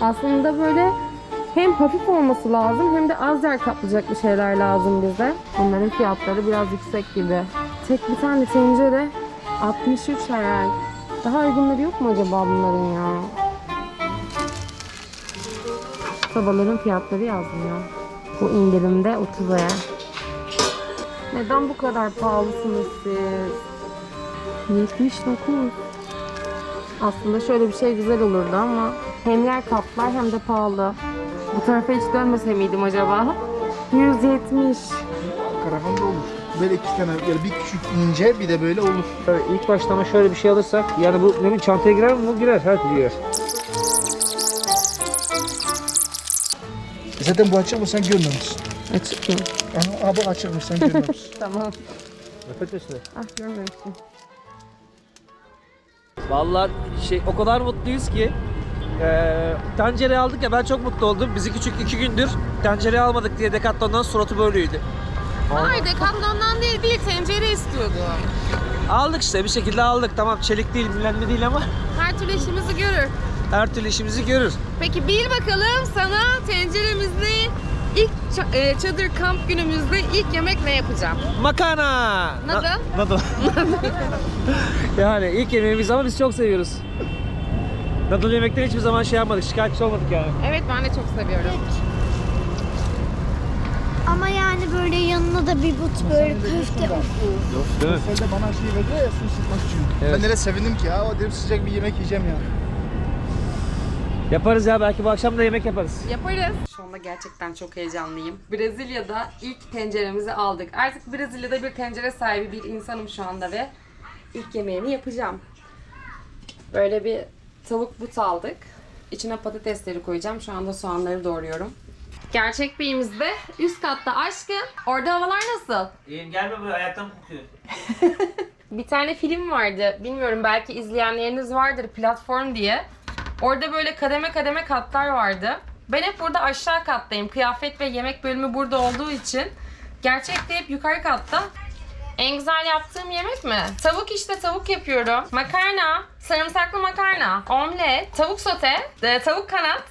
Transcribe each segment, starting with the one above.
Aslında böyle hem hafif olması lazım hem de az yer kaplayacak bir şeyler lazım bize. Bunların fiyatları biraz yüksek gibi. Tek bir tane tencere 63 herhal. Daha uygunları yok mu acaba bunların ya? Sobaların fiyatları yazmıyor. Bu indirimde 30 aya. Neden bu kadar pahalısınız siz? 79. Aslında şöyle bir şey güzel olurdu ama hem yer kaplar hem de pahalı. Bu tarafa hiç dönmese miydim acaba? 170. Karavanda olur. Böyle iki tane böyle bir küçük ince bir de böyle olur. Evet, ilk başta ama şöyle bir şey alırsak yani bu ne bileyim çantaya girer mi? Bu girer. Her türlü girer. Zaten bu açık mı sen görmemişsin. Açık mı? Aha, bu açıkmış sen görmemişsin. Tamam. Nefret üstüne. Ah görmemişim. Vallahi şey o kadar mutluyuz ki eee tencere aldık ya ben çok mutlu oldum. Bizi küçük iki gündür tencere almadık diye Decathlon'dan suratı böyleydi. Hayır Decathlon'dan değil, değil tencere istiyordum. Aldık işte bir şekilde aldık. Tamam çelik değil bilmem ne değil ama Her türlü işimizi görür. her türlü işimizi görür. Peki bil bakalım sana tenceremizde ilk ça- e, çadır kamp günümüzde ilk yemek ne yapacağım? Makarna. Nasıl? Na- Nasıl? yani ilk yemeğimiz ama biz çok seviyoruz. Nadal yemekten hiçbir zaman şey yapmadık, şikayetçi olmadık yani. Evet ben de çok seviyorum. Ama yani böyle yanına da bir but böyle köfte. Değil mi? Sen de bana şey verdi ya su sıkmak için. Evet. Ben de sevindim ki ya o dedim sıcak bir yemek yiyeceğim ya. Yaparız ya belki bu akşam da yemek yaparız. Yaparız. Şu anda gerçekten çok heyecanlıyım. Brezilya'da ilk tenceremizi aldık. Artık Brezilya'da bir tencere sahibi bir insanım şu anda ve ilk yemeğimi yapacağım. Böyle bir tavuk but aldık. İçine patatesleri koyacağım. Şu anda soğanları doğruyorum. Gerçek beyimizde üst katta aşkın. Orada havalar nasıl? İyiyim gelme buraya ayaktan kokuyor. Bir tane film vardı. Bilmiyorum belki izleyenleriniz vardır platform diye. Orada böyle kademe kademe katlar vardı. Ben hep burada aşağı kattayım. Kıyafet ve yemek bölümü burada olduğu için. Gerçekte hep yukarı katta. En güzel yaptığım yemek mi? Tavuk işte tavuk yapıyorum. Makarna, sarımsaklı makarna, omlet, tavuk sote, e, tavuk kanat.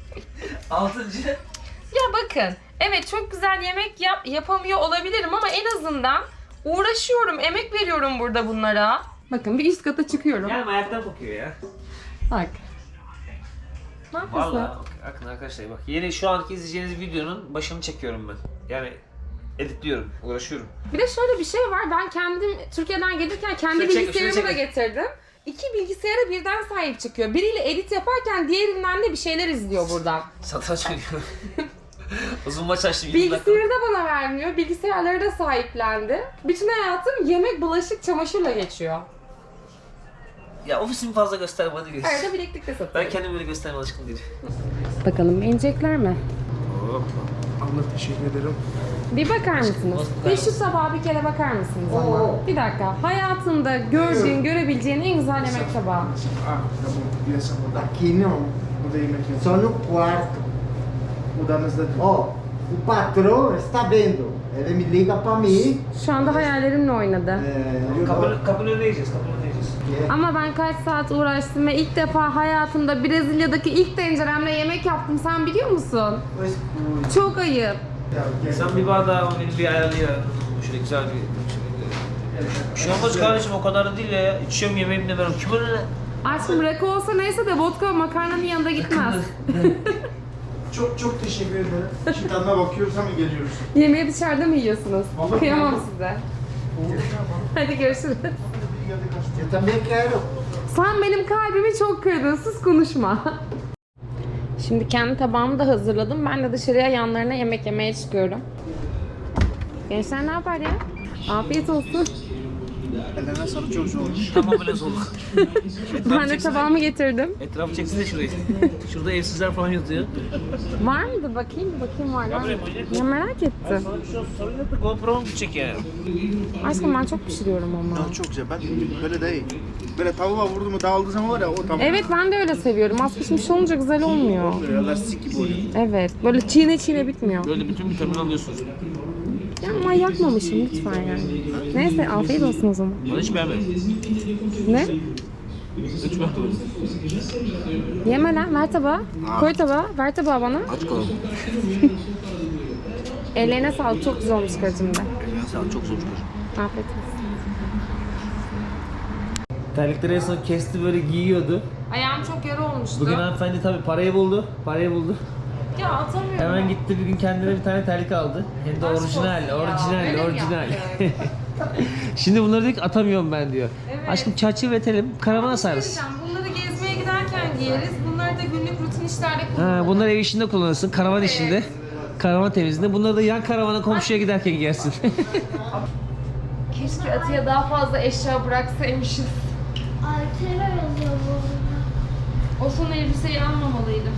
Altıncı. Ya bakın, evet çok güzel yemek yap yapamıyor olabilirim ama en azından uğraşıyorum, emek veriyorum burada bunlara. Bakın bir üst kata çıkıyorum. Gelme ayaktan kokuyor ya. Bak. Ne yapıyorsun? Vallahi bakın arkadaşlar bak yeni şu anki izleyeceğiniz videonun başını çekiyorum ben. Yani editliyorum, uğraşıyorum. Bir de şöyle bir şey var. Ben kendim Türkiye'den gelirken kendi çek, bilgisayarımı şunu da getirdim. İki bilgisayara birden sahip çıkıyor. Biriyle edit yaparken diğerinden de bir şeyler izliyor buradan. Satranç oynuyorum. Uzun maç açtım 20 dakika. Bilgisayarı da bana vermiyor. Bilgisayarları da sahiplendi. Bütün hayatım yemek, bulaşık, çamaşırla geçiyor. Ya ofisimi fazla gösterme hadi geç. Arada bileklik de Ben satıyorum. kendimi böyle gösterme alışkın değilim. Bakalım beğenecekler mi? Allah teşekkür ederim. Bir bakar mısınız? Bir şu tabağa bir kere bakar mısınız ama? Bir dakika. Hayatında gördüğün, görebileceğin en güzel yemek tabağı. Ah, tamam. Biasa burada. Aqui não, Burada yemek yok. só no quarto. Odamızda değil. Ó, o patrão está vendo. Ele me liga para mim. Şu anda hayallerimle oynadı. É, önüne yiyeceğiz, kapının önüne yiyeceğiz. Ama ben kaç saat uğraştım ve ilk defa hayatımda Brezilya'daki ilk tenceremle yemek yaptım. Sen biliyor musun? pois. Çok ayıp. Sen bir bardağı o benim bir ayarlıya. Şöyle güzel bir... Bir şey olmaz kardeşim o kadar da değil ya. İçiyorum yemeğimi de ben. Kim öyle? Aşkım rakı olsa neyse de vodka makarnanın yanında gitmez. Çok çok teşekkür ederim. Şimdi tadına bakıyoruz hemen geliyoruz. Yemeği dışarıda mı yiyorsunuz? Vallahi Kıyamam kıyamam. size. Hadi görüşürüz. Eu também quero. Sen benim kalbimi çok kırdın. Sus konuşma. Şimdi kendi tabağımı da hazırladım. Ben de dışarıya yanlarına yemek yemeye çıkıyorum. Gençler ne yapar ya? Afiyet olsun. Ellerine sağlık çok zor olmuş. Tamam öyle soğuk. Ben de tabağımı getirdim. Etrafı çeksene şurayı. Şurada evsizler falan yatıyor. Var mıydı? Bakayım bir bakayım var mı? Ya merak ettim. Sana bir şey sorun yok da GoPro'm gidecek yani. Aşkım ben çok pişiriyorum ama. Ya çok güzel. Ben böyle değil. Böyle tavuğa vurdu mu dağıldığı zaman var ya o tamam. Evet ben de öyle seviyorum. Az pişmiş olunca güzel olmuyor. Böyle lastik gibi oluyor. Evet. Böyle çiğne çiğne bitmiyor. Böyle bütün vitamin alıyorsunuz. Ya ama yakmamışım lütfen yani. Neyse afiyet olsun o zaman. Bana hiç beğenmedim. Ne? Yeme lan ver tabağı. Koy tabağı. Ver tabağı bana. Aç kalın. Ellerine sağlık. Çok güzel olmuş karıcığım da. Çok zor Afiyet olsun. Terlikleri en son kesti böyle giyiyordu. Ayağım çok yara olmuştu. Bugün hanımefendi tabii parayı buldu. Parayı buldu. Ya atamıyorum. Hemen gitti bir gün kendine bir tane terlik aldı. Hem de Aşk orijinal, olsun ya, orijinal, öyle mi orijinal. Şimdi bunları diyor ki atamıyorum ben diyor. Evet. Aşkım çerçeve etelim, karavana sarız. Söyleyeceğim, Bunları gezmeye giderken giyeriz. Bunları da günlük rutin işlerde Ha, kullanırız. bunları ev işinde kullanırsın, karavan Evet. işinde. Karavan temizliğinde. Bunları da yan karavana komşuya giderken giyersin. Keşke Atı'ya daha fazla eşya bıraksaymışız. Altera yazıyor bu. O son elbiseyi almamalıydım.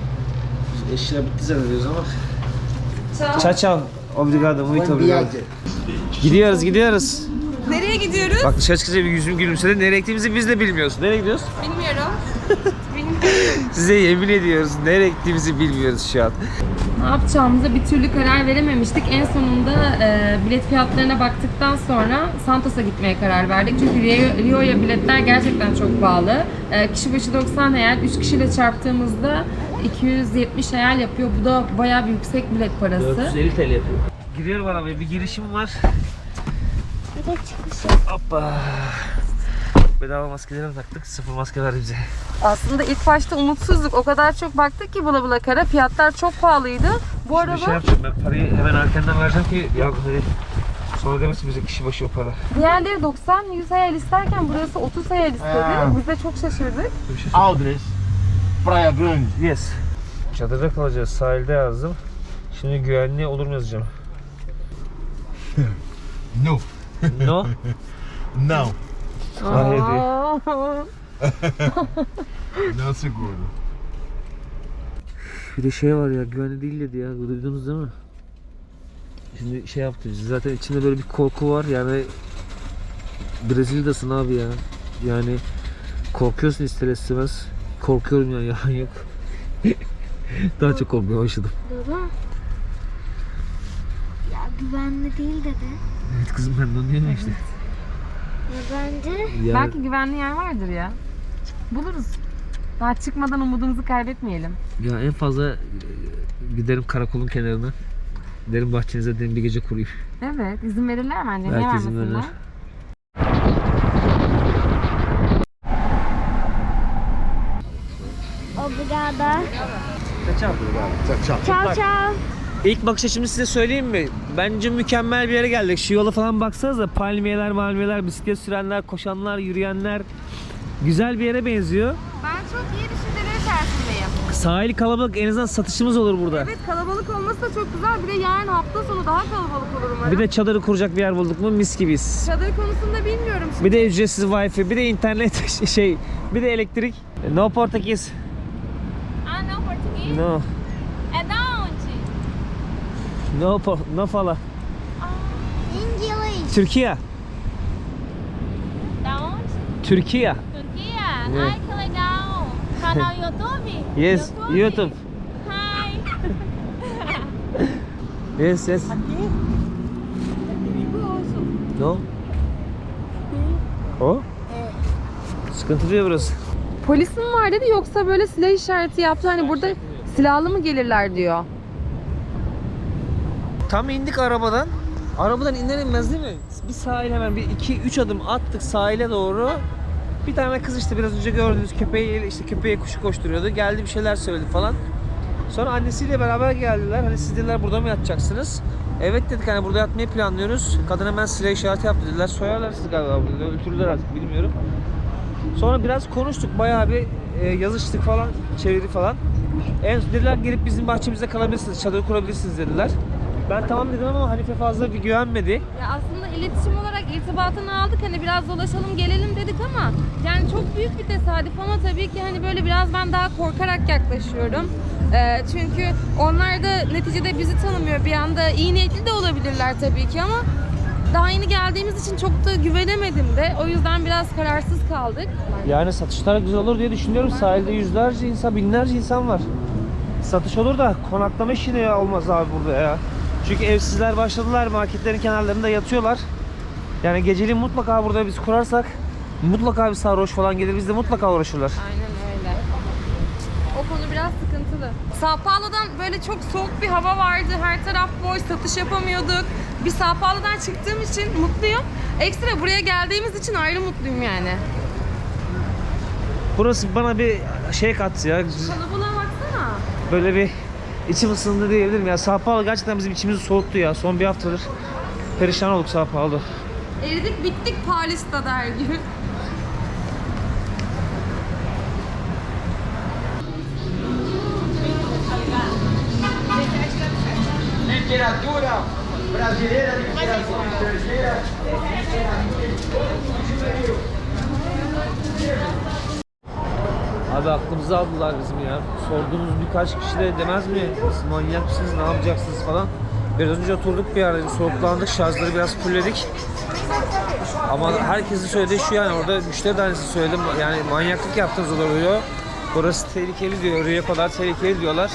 Eşya bitti zannediyoruz ama. Çağ. Ciao ciao. Obrigado, muito obrigado. Gidiyoruz, gidiyoruz. Nereye gidiyoruz? Bak dışarı çıkınca bir yüzüm gülümsedi. Nereye gittiğimizi biz de bilmiyoruz. Nereye gidiyoruz? Bilmiyorum. Size yemin ediyoruz. Nereye gittiğimizi bilmiyoruz şu an. Ne yapacağımıza bir türlü karar verememiştik. En sonunda e, bilet fiyatlarına baktıktan sonra Santos'a gitmeye karar verdik. Çünkü Rio- Rio'ya biletler gerçekten çok pahalı. E, kişi başı 90 hayal, 3 kişiyle çarptığımızda 270 hayal yapıyor. Bu da bayağı bir yüksek bilet parası. 450 TL yapıyor. Giriyorum arabaya. Bir girişim var. Bir de çıkış. Hoppa. Bedava maskeleri taktık. Sıfır maske verdi bize. Aslında ilk başta umutsuzduk. O kadar çok baktık ki bula bula kara. Fiyatlar çok pahalıydı. Bu Bir araba şey yapacağım ben parayı hemen erkenden vereceğim ki ya hani sonra demesin bize kişi başı o para. diğerleri 90 100 hayal isterken burası 30 hayal istedi. Biz de çok şaşırdık. Aldres, Praia Grande. Yes. Çadırda kalacağız. Sahilde yazdım. Şimdi güvenliğe olur mu yazacağım? No. No. Não. Aa. Não seguro. Bir de şey var ya güvenli değil dedi ya. Duydunuz değil mi? Şimdi şey yaptı bizi. Zaten içinde böyle bir korku var yani Brezilya'dasın abi ya. Yani korkuyorsun ister istemez. Korkuyorum ya yalan yok. Daha çok korkmaya başladım. Baba. Ya güvenli değil dedi. Evet kızım ben de onu diyorum işte. Ya bence Yani Belki güvenli yer vardır ya. Buluruz. Daha çıkmadan umudumuzu kaybetmeyelim. ya en fazla e, giderim karakolun kenarına. Derim bahçenize derim bir gece kurayım. Evet, izin verirler bence. Niye Belki izin vermesinler? verirler. Obrigada. Tchau, tchau. Ciao ciao. İlk bakış açımı size söyleyeyim mi? Bence mükemmel bir yere geldik. Şu yola falan baksanıza palmiyeler, malmiyeler, bisiklet sürenler, koşanlar, yürüyenler. Güzel bir yere benziyor. Ben çok iyi düşünceler içerisindeyim. Sahil kalabalık en azından satışımız olur burada. Evet, kalabalık olması da çok güzel. Bir de yarın hafta sonu daha kalabalık olur umarım. Bir de çadırı kuracak bir yer bulduk mu mis gibiyiz. Çadır konusunda bilmiyorum şimdi. Bir de ücretsiz wifi, bir de internet şey, bir de elektrik. No Portekiz. Ah, não. É da onde? No, po- no fala. İngiliz. Türkiye. Da onde? Türkiye. Turquia? É. Ai, que legal! Canal YouTube? Yes, YouTube. Hi! Yes, yes. No. O? Sıkıntı diyor burası. Polis mi var dedi yoksa böyle silah işareti yaptı. Hani burada silahlı mı gelirler diyor. Tam indik arabadan. Arabadan iner inmez değil mi? Bir sahil hemen bir iki üç adım attık sahile doğru. Bir tane kız işte biraz önce gördüğünüz köpeği işte köpeğe kuşu koşturuyordu. Geldi bir şeyler söyledi falan. Sonra annesiyle beraber geldiler. Hani siz dediler burada mı yatacaksınız? Evet dedik hani burada yatmayı planlıyoruz. Kadın hemen silah işareti yaptı dediler. Soyarlar sizi galiba burada. Öldürürler artık bilmiyorum. Sonra biraz konuştuk. Bayağı bir e, yazıştık falan. Çeviri falan. En dediler gelip bizim bahçemizde kalabilirsiniz. Çadır kurabilirsiniz dediler. Ben tamam dedim ama Hanife fazla bir güvenmedi. Ya aslında iletişim olarak irtibatını aldık hani biraz dolaşalım gelelim dedik ama yani çok büyük bir tesadüf ama tabii ki hani böyle biraz ben daha korkarak yaklaşıyorum. Ee, çünkü onlar da neticede bizi tanımıyor bir anda iyi niyetli de olabilirler tabii ki ama daha yeni geldiğimiz için çok da güvenemedim de o yüzden biraz kararsız kaldık. Yani satışlar güzel olur diye düşünüyorum. Sahilde yüzlerce insan, binlerce insan var. Satış olur da konaklama işi de olmaz abi burada ya. Çünkü evsizler başladılar marketlerin kenarlarında yatıyorlar. Yani geceliğin mutlaka burada biz kurarsak Mutlaka bir sarhoş falan gelir bizde mutlaka uğraşırlar. Aynen öyle. O konu biraz sıkıntılı. Sao Paulo'dan böyle çok soğuk bir hava vardı. Her taraf boş, satış yapamıyorduk. Bir Sao Paulo'dan çıktığım için mutluyum. Ekstra buraya geldiğimiz için ayrı mutluyum yani. Burası bana bir şey kattı ya. Kalabalığa baksana. Böyle bir içim ısındı diyebilirim ya. Sao Paulo gerçekten bizim içimizi soğuttu ya. Son bir haftadır perişan olduk Sao Paulo. Eridik bittik Paris'te der gibi. Literatura brasileira, literatura estrangeira. Abi aklımızı aldılar bizim ya. Sorduğumuz birkaç kişi de demez mi? Siz manyak ne yapacaksınız falan. Biraz önce oturduk bir yerde, soğuklandık, şarjları biraz fulledik. Ama herkesin söylediği şu yani orada müşteri tanesi söyledim yani manyaklık yaptınız oluyor. Burası tehlikeli diyor, oraya kadar tehlikeli diyorlar.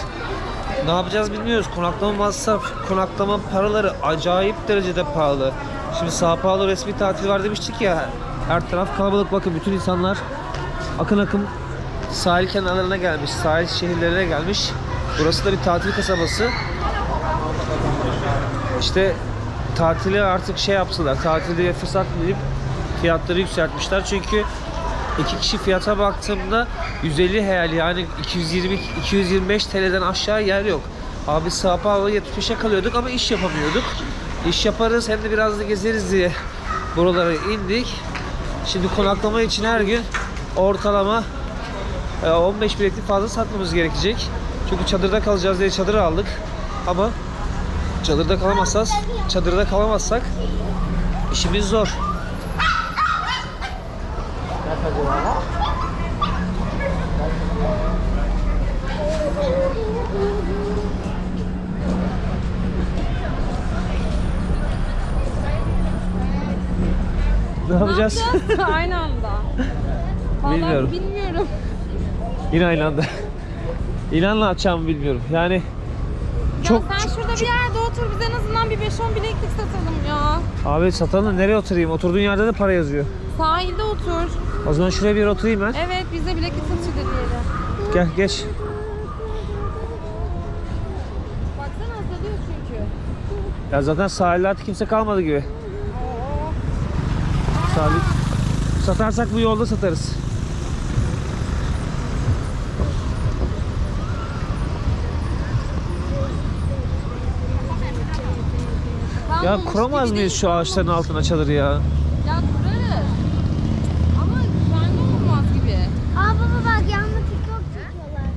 Ne yapacağız bilmiyoruz. Konaklama masraf, konaklama paraları acayip derecede pahalı. Şimdi Sao Paulo resmi tatil var demiştik ya. Her taraf kalabalık bakın bütün insanlar akın akın sahil kenarlarına gelmiş, sahil şehirlerine gelmiş. Burası da bir tatil kasabası. İşte tatili artık şey yaptılar, tatilde fırsat bilip fiyatları yükseltmişler. Çünkü iki kişi fiyata baktığımda 150 hayal yani 220 225 TL'den aşağı yer yok. Abi Sao Paulo'ya 75'e kalıyorduk ama iş yapamıyorduk. İş yaparız hem de biraz da gezeriz diye buralara indik. Şimdi konaklama için her gün ortalama e, 15 biletlik fazla satmamız gerekecek. Çünkü çadırda kalacağız diye çadır aldık. Ama çadırda kalamazsak, çadırda kalamazsak işimiz zor. Ne yapacağız? Aynı anda. Vallahi Bilmiyorum. bilmiyorum. Yine aynı anda. İnan ne yapacağımı bilmiyorum. Yani çok ya sen şurada bir yerde otur biz en azından bir 5-10 bileklik satalım ya. abi satalım nereye oturayım? Oturduğun yerde de para yazıyor. Sahilde otur. O zaman şuraya bir yere oturayım ben. Evet biz de bileklik satışı deneyelim. Gel geç. Baksana azalıyor çünkü. Ya zaten sahilde artık kimse kalmadı gibi. Sahil. Satarsak bu yolda satarız. Ya kuramaz mıyız şu ağaçların altına çadırı ya? Ya kurarız. Ama güvenli olmaz gibi. Aa baba bak yanına TikTok çekiyorlar.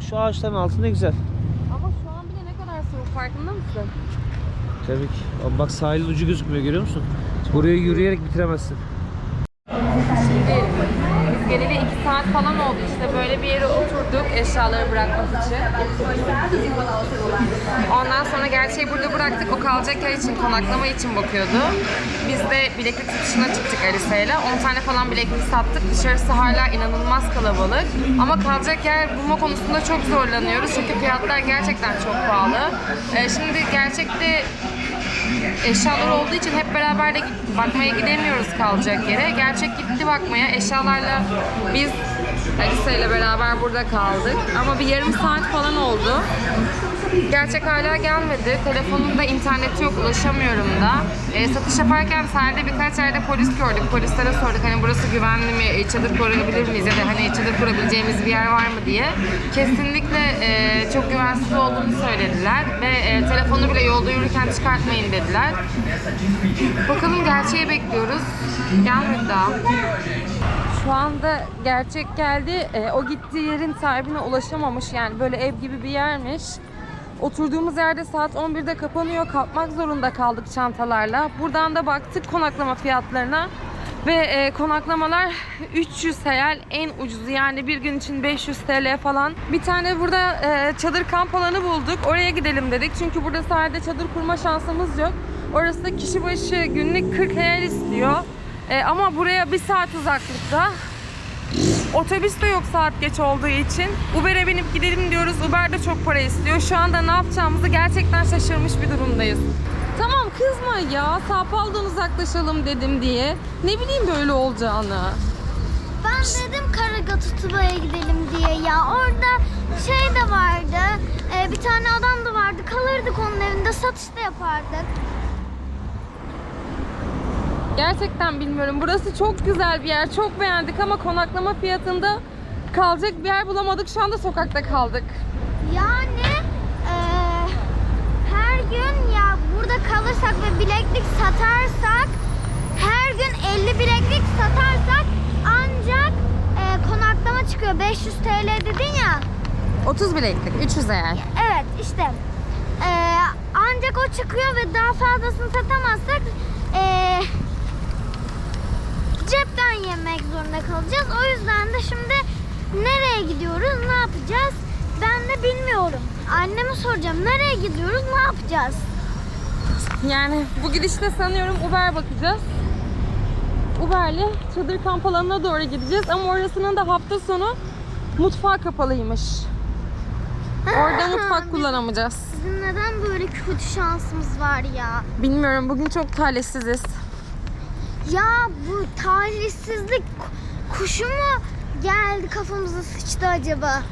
Bak şu ağaçların altı ne güzel. Ama şu an bile ne kadar soğuk farkında mısın? Tabii ki. Ama bak sahilin ucu gözükmüyor görüyor musun? Burayı yürüyerek bitiremezsin. Şimdi biz geleli 2 saat falan oldu işte böyle bir yere oturduk eşyaları bırakmak için. Ondan sonra gerçeği burada bıraktık. O kalacak yer için, konaklama için bakıyordu. Biz de bileklik satışına çıktık Alise'yle. 10 tane falan bileklik sattık. Dışarısı hala inanılmaz kalabalık. Ama kalacak yer bulma konusunda çok zorlanıyoruz. Çünkü fiyatlar gerçekten çok pahalı. Ee, şimdi gerçekte eşyalar olduğu için hep beraber de bakmaya gidemiyoruz kalacak yere. Gerçek gitti bakmaya. Eşyalarla biz Alisa ile beraber burada kaldık. Ama bir yarım saat falan oldu. Gerçek hala gelmedi. Telefonumda interneti yok, ulaşamıyorum da. E, satış yaparken sahilde birkaç yerde polis gördük. Polislere sorduk hani burası güvenli mi, e, çadır kurabilir miyiz ya da hani çadır kurabileceğimiz bir yer var mı diye. Kesinlikle e, çok güvensiz olduğunu söylediler ve e, telefonu bile yolda yürürken çıkartmayın dediler. Bakalım gerçeği bekliyoruz. Gelmedi daha. Şu anda gerçek geldi. E, o gittiği yerin sahibine ulaşamamış. Yani böyle ev gibi bir yermiş. Oturduğumuz yerde saat 11'de kapanıyor. Kalkmak zorunda kaldık çantalarla. Buradan da baktık konaklama fiyatlarına. Ve e, konaklamalar 300 hayal en ucuzu yani bir gün için 500 TL falan. Bir tane burada e, çadır kamp alanı bulduk. Oraya gidelim dedik. Çünkü burada sahilde çadır kurma şansımız yok. Orası da kişi başı günlük 40 hayal istiyor. E, ama buraya bir saat uzaklıkta. Otobüs de yok saat geç olduğu için. Uber'e binip gidelim diyoruz. Uber de çok para istiyor. Şu anda ne yapacağımızı gerçekten şaşırmış bir durumdayız. Tamam kızma ya. Sapaldan uzaklaşalım dedim diye. Ne bileyim böyle olacağını. Ben dedim Karagatutuba'ya gidelim diye ya. Orada şey de vardı. e, bir tane adam da vardı. Kalırdık onun evinde satış da yapardık. Gerçekten bilmiyorum. Burası çok güzel bir yer. Çok beğendik ama konaklama fiyatında kalacak bir yer bulamadık. Şu anda sokakta kaldık. Yani e, her gün ya burada kalırsak ve bileklik satarsak her gün 50 bileklik satarsak ancak e, konaklama çıkıyor. 500 TL dedin ya. 30 bileklik, 300 eğer. Evet işte e, ancak o çıkıyor ve daha fazlasını satamazsak e, yemek zorunda kalacağız. O yüzden de şimdi nereye gidiyoruz, ne yapacağız? Ben de bilmiyorum. Anneme soracağım. Nereye gidiyoruz, ne yapacağız? Yani bu gidişte sanıyorum Uber bakacağız. Uber'le çadır kamp alanına doğru gideceğiz ama orasının da hafta sonu mutfağı kapalıymış. Orada mutfak kullanamayacağız. Bizim neden böyle kötü şansımız var ya? Bilmiyorum bugün çok talihsiziz. Ya bu talihsizlik ku- kuşu mu geldi kafamıza sıçtı acaba?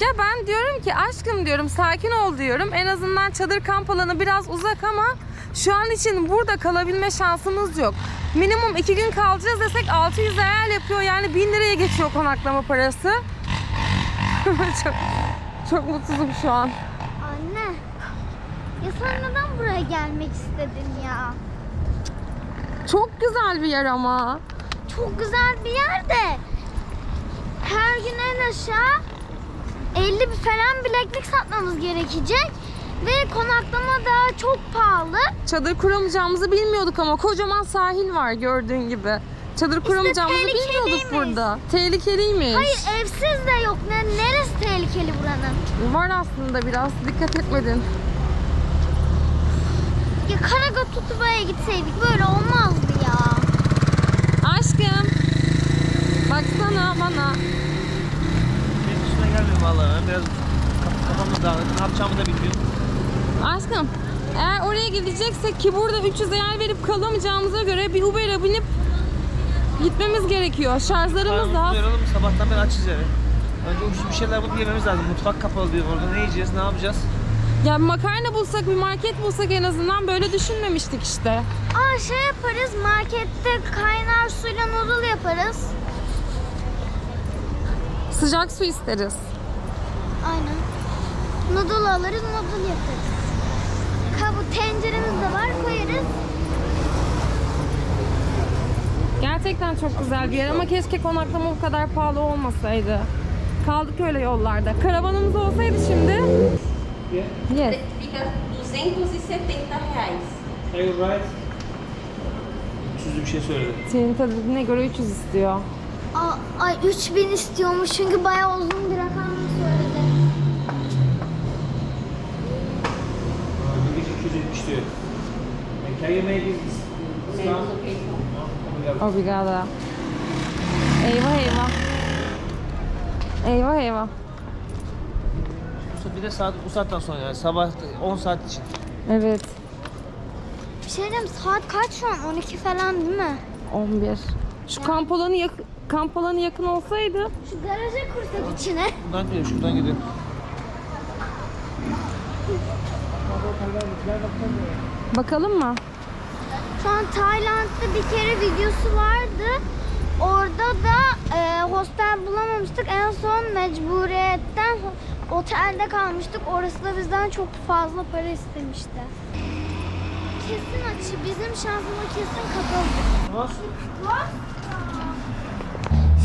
Ya ben diyorum ki aşkım diyorum sakin ol diyorum. En azından çadır kamp alanı biraz uzak ama şu an için burada kalabilme şansımız yok. Minimum iki gün kalacağız desek 600 eğer yapıyor yani 1000 liraya geçiyor konaklama parası. çok, çok mutsuzum şu an. Anne. Ya sen neden buraya gelmek istedin ya? Çok güzel bir yer ama. Çok güzel bir yer de her gün en aşağı 50 bir falan bileklik satmamız gerekecek. Ve konaklama da çok pahalı. Çadır kuramayacağımızı bilmiyorduk ama kocaman sahil var gördüğün gibi. Çadır kuramayacağımızı bilmiyorduk tehlikeliymiş. burada. Tehlikeliymiş. Hayır evsiz de yok. Ne, neresi tehlikeli buranın? Var aslında biraz. Dikkat etmedin. Ya Karagatutuba'ya gitseydik böyle olmazdı ya. Aşkım. Baksana bana. Benim üstüme gelmiyor vallahi. Ben biraz kaf- kafamda dağınık. Ne yapacağımı da bilmiyorum. Aşkım. Eğer oraya gideceksek ki burada 300 eğer verip kalamayacağımıza göre bir Uber'e binip gitmemiz gerekiyor. Şarjlarımız da az. Yoralım sabahtan beri açız yani. Önce ucuz bir şeyler bulup yememiz lazım. Mutfak kapalı diyor orada. Ne yiyeceğiz, ne yapacağız? Ya makarna bulsak, bir market bulsak en azından böyle düşünmemiştik işte. Aa şey yaparız markette kaynar suyla noodle yaparız. Sıcak su isteriz. Aynen. Noodle alırız noodle yaparız. Kabı tenceremiz de var koyarız. Gerçekten çok güzel bir yer ama keşke konaklama bu kadar pahalı olmasaydı. Kaldık öyle yollarda. Karavanımız olsaydı şimdi. Yes. Fica 270 reais. Are you right? Ucuz bir şey söyledi. Senin tadına göre 300 istiyor. Aa, ay 3000 istiyormuş çünkü bayağı uzun bir rakam söyledi. Bir gece 270 diyor. Can you make this? Obrigada. Eyvah eyvah. Eyvah eyvah. Bir de saat bu saatten sonra yani sabah 10 saat için. Evet. Bir şey diyeyim saat kaç şu an? 12 falan değil mi? 11. Şu kamp alanı yak kamp alanı yakın olsaydı Şu garaja kursak içine. Buradan gidiyorum, şuradan gidiyorum. bakalım mı? Şu an Tayland'da bir kere videosu vardı. Orada da e, hostel bulamamıştık. En son mecburiyetten otelde kalmıştık. Orası da bizden çok fazla para istemişti. Kesin açı. Bizim şansımız kesin kapalı.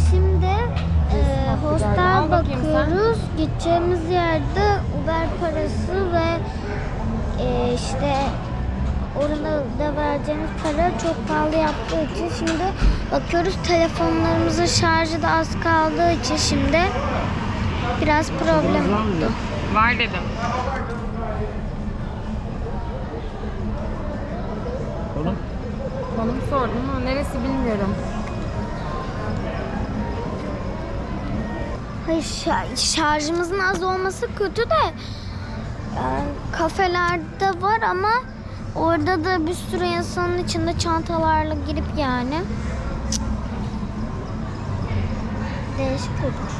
Şimdi e, hostel bakıyoruz. Gideceğimiz yerde Uber parası ve e, işte orada da vereceğimiz para çok pahalı yaptığı için şimdi bakıyoruz telefonlarımızın şarjı da az kaldığı için şimdi biraz problem oldu. Var dedim. Oğlum. Konum sordum ama neresi bilmiyorum. Hayır şa- şarjımızın az olması kötü de yani kafelerde var ama orada da bir sürü insanın içinde çantalarla girip yani değişik olur.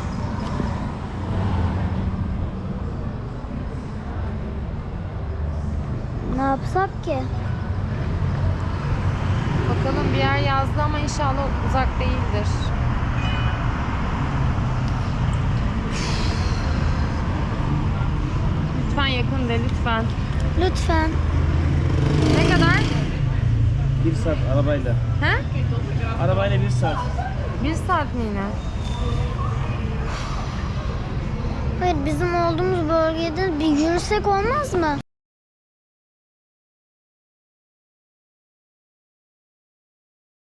Ne yapsak ki? Bakalım bir yer yazdı ama inşallah uzak değildir. Lütfen yakın de lütfen. Lütfen. Ne kadar? Bir saat arabayla. He? Arabayla bir saat. Bir saat mi yine? Hayır bizim olduğumuz bölgede bir yürüsek olmaz mı?